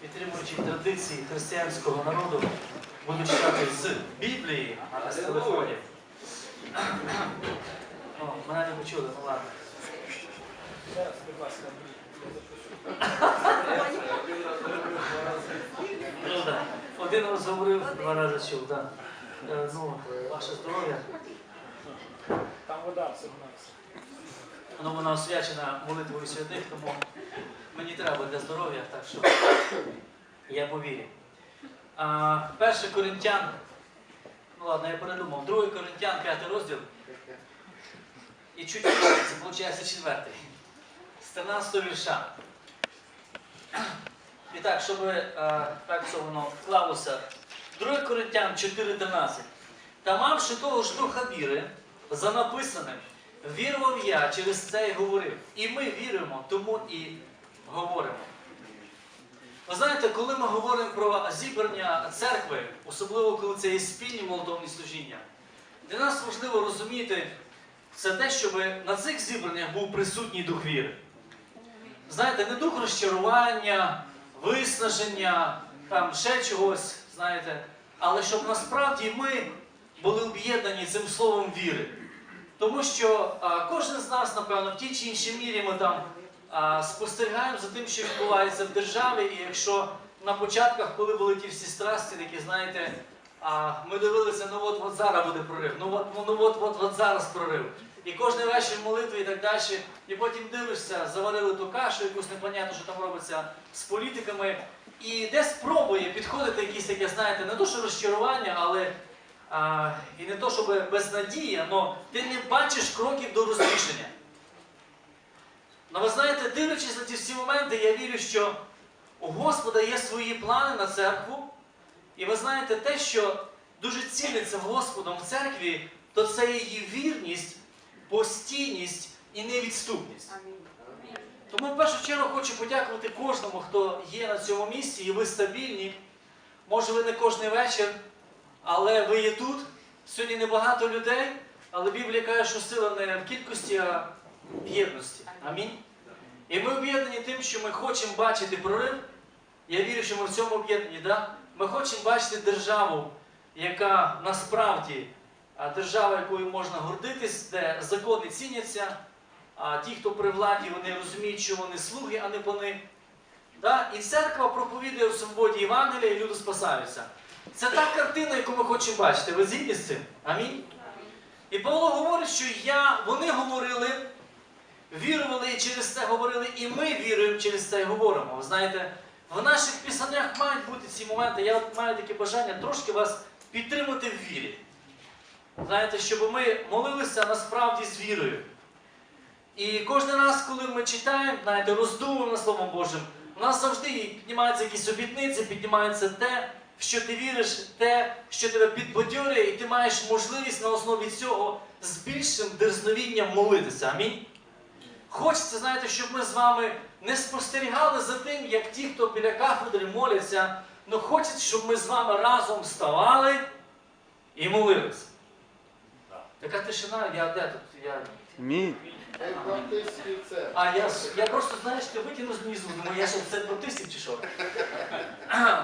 підтримуючи традиції християнського народу, буду читати з Біблії, а не з телефонів. О, мене не почули, ну ладно. Зараз, будь ласка, Ну. Один раз говорив, два рази чув, так. Ну, ваше здоров'я. там вода всього на все. Ну, вона освячена молитвою святих, тому мені треба для здоров'я, так що я повірю. А, перше Коринтян, ну ладно, я передумав. Другий Коринтян, п'ятий розділ. І чуть це виходить четвертий. З 13 вірша. І так, щоб е, так це воно вклалося. 2 Коринтян 4.13. Та мавши того ж духа віри, за написаним, вірував я, через це і говорив. І ми віримо, тому і говоримо. Ви знаєте, коли ми говоримо про зібрання церкви, особливо коли це є спільні молитовні служіння, для нас важливо розуміти це те, щоб на цих зібраннях був присутній дух віри. Знаєте, не дух розчарування, виснаження, там ще чогось, знаєте, але щоб насправді ми були об'єднані цим словом віри. Тому що а, кожен з нас, напевно, в тій чи іншій мірі ми там спостерігаємо за тим, що відбувається в державі, і якщо на початках, коли були ті всі страсті, такі, знаєте, ми дивилися, ну от от зараз буде прорив, ну от, ну, ну от, от, от зараз прорив. І кожен вечір молитви і так далі. І потім дивишся, заварили ту кашу, якусь непонятно, що там робиться з політиками. І десь пробує підходити якісь таке, знаєте, не то, що розчарування, але а, і не то, щоб безнадія, але ти не бачиш кроків до розрішення. Ну ви знаєте, дивлячись на ці всі моменти, я вірю, що у Господа є свої плани на церкву. І ви знаєте, те, що дуже ціниться Господом в церкві, то це її вірність, постійність і невідступність. Тому в першу чергу хочу подякувати кожному, хто є на цьому місці, і ви стабільні. Може, ви не кожен вечір, але ви є тут. Сьогодні небагато людей, але Біблія каже, що сила не в кількості, а в єдності. Амінь. І ми об'єднані тим, що ми хочемо бачити прорив. Я вірю, що ми в цьому об'єднані. Да? Ми хочемо бачити державу, яка насправді держава, якою можна гордитись, де закони ціняться, а ті, хто при владі, вони розуміють, що вони слуги, а не пани. Да? І церква проповідує в свободі Євангелія, і люди спасаються. Це та картина, яку ми хочемо бачити. Ви згідні з цим? Амінь. І Павло говорить, що я, вони говорили, вірували і через це говорили, і ми віруємо, через це і говоримо. Ви знаєте, в наших пісаннях мають бути ці моменти. Я маю таке бажання трошки вас підтримати в вірі. Знаєте, щоб ми молилися насправді з вірою. І кожен раз, коли ми читаємо, знаєте, роздумуємо Словом Божим, у нас завжди піднімаються якісь обітниці, піднімається те, в що ти віриш, те, що тебе підбадьорює, і ти маєш можливість на основі цього з більшим дерзновінням молитися. Амінь. Хочеться, знаєте, щоб ми з вами не спостерігали за тим, як ті, хто біля кафедри моляться, але хочеться, щоб ми з вами разом вставали і молилися. Така тишина, я де тут? Я... Мій. А я, я просто, знаєш, ти викину знизу, думаю, я що це протисів чи що?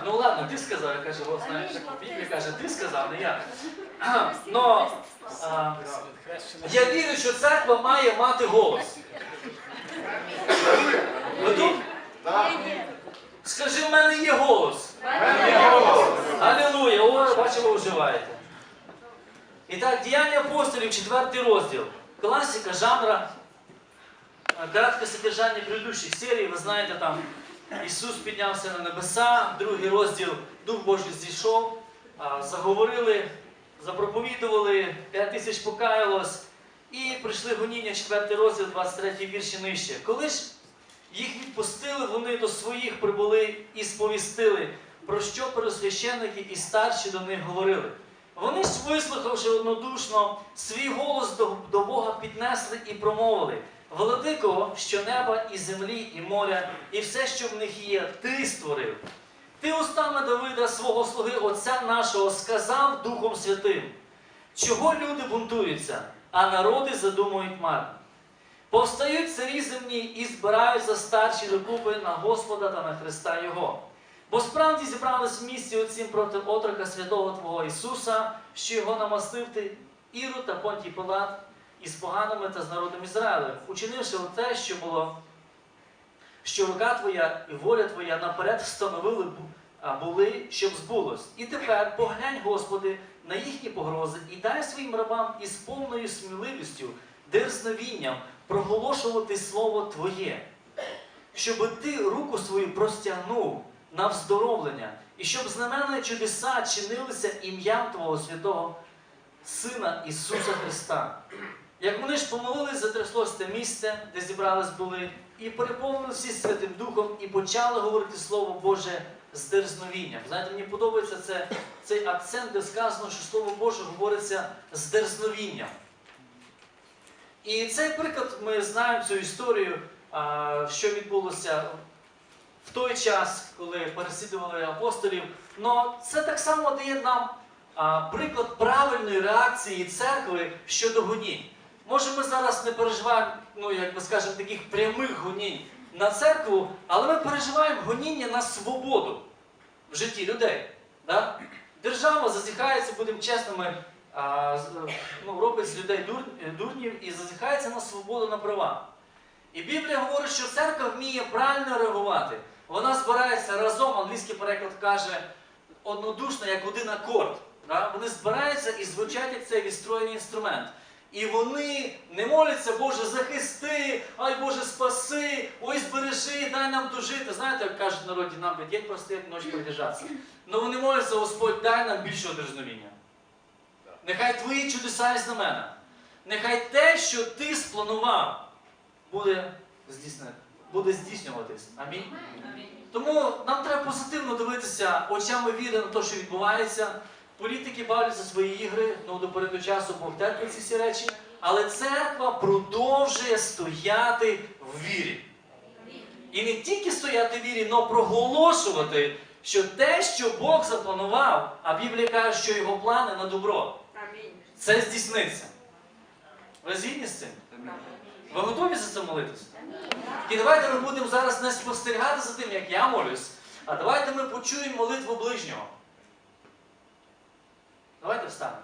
ну ладно, ти сказав, я кажу, от знаєш, Біблія каже, ти сказав, не я. Но а, я вірю, що церква має мати голос. Ви тут? Скажи, в мене є голос. Алілуя, о, бачу, ви вживаєте. І так, діяння апостолів, четвертий розділ. Класика жанра. Кратке содержання предыдущих серій, ви знаєте, там Ісус піднявся на небеса, другий розділ Дух Божий зійшов, заговорили, запроповідували, 5 тисяч покаялось, і прийшли гоніння, четвертий розділ, 23 вірші нижче. Коли ж їх відпустили, вони до своїх прибули і сповістили, про що пересвященники і старші до них говорили. Вони ж, вислухавши однодушно, свій голос до, до Бога піднесли і промовили: Владико, що неба і землі, і моря, і все, що в них є, ти створив. Ти устами Давида, свого слуги Отця нашого, сказав Духом Святим, чого люди бунтуються, а народи задумують марно. Повстають царі земні і збираються старші докупи на Господа та на Христа Його. Бо справді зібрались в місті оцім проти отрока святого Твого Ісуса, що його намастив ти Ірод та Понтій Пилат із поганими та з народом Ізраїлем, учинивши те, що було, що рука твоя і воля твоя наперед встановили були, щоб збулось. І тепер поглянь, Господи, на їхні погрози і дай своїм рабам із повною сміливістю, дерзновінням проголошувати Слово Твоє, щоб ти руку свою простягнув на вздоровлення, і щоб знамена чудеса чинилися ім'ям Твого святого Сина Ісуса Христа. Як вони ж помолились, затряслось те місце, де зібрались були, і переповнили всі Святим Духом, і почали говорити Слово Боже з дерзновінням. Знаєте, мені подобається це, цей акцент, де сказано, що Слово Боже говориться з дерзновінням. І цей приклад ми знаємо цю історію, що відбулося в той час, коли переслідували апостолів. Но це так само дає нам приклад правильної реакції церкви щодо гонінь. Може, ми зараз не переживаємо, ну як ми скажемо, таких прямих гонінь на церкву, але ми переживаємо гоніння на свободу в житті людей. Да? Держава зазіхається, будемо чесними, а, ну, робить з людей дур- дурнів і зазіхається на свободу на права. І Біблія говорить, що церква вміє правильно реагувати. Вона збирається разом, англійський переклад каже, однодушно, як один акорд. Да? Вони збираються і звучать як цей відстроєний інструмент. І вони не моляться, Боже, захисти, ай Боже, спаси, ой, збережи, дай нам дожити. Знаєте, як кажуть народі, нам би день простоять, ночь продержаться. Ну вони моляться, Господь, дай нам більшого дерзновіння. Нехай твої чудеса і знамена. Нехай те, що ти спланував, буде буде здійснюватись. Амінь. Тому нам треба позитивно дивитися очами віри на те, що відбувається. Політики бавляться свої ігри, ну до переду часу Бог терпить ці всі речі. Але церква продовжує стояти в вірі. І не тільки стояти в вірі, але проголошувати, що те, що Бог запланував, а Біблія каже, що його плани на добро, це здійсниться. Ви згідні з цим? Ви готові за це молитися? І давайте ми будемо зараз не спостерігати за тим, як я молюсь, а давайте ми почуємо молитву ближнього. Давайте встанемо.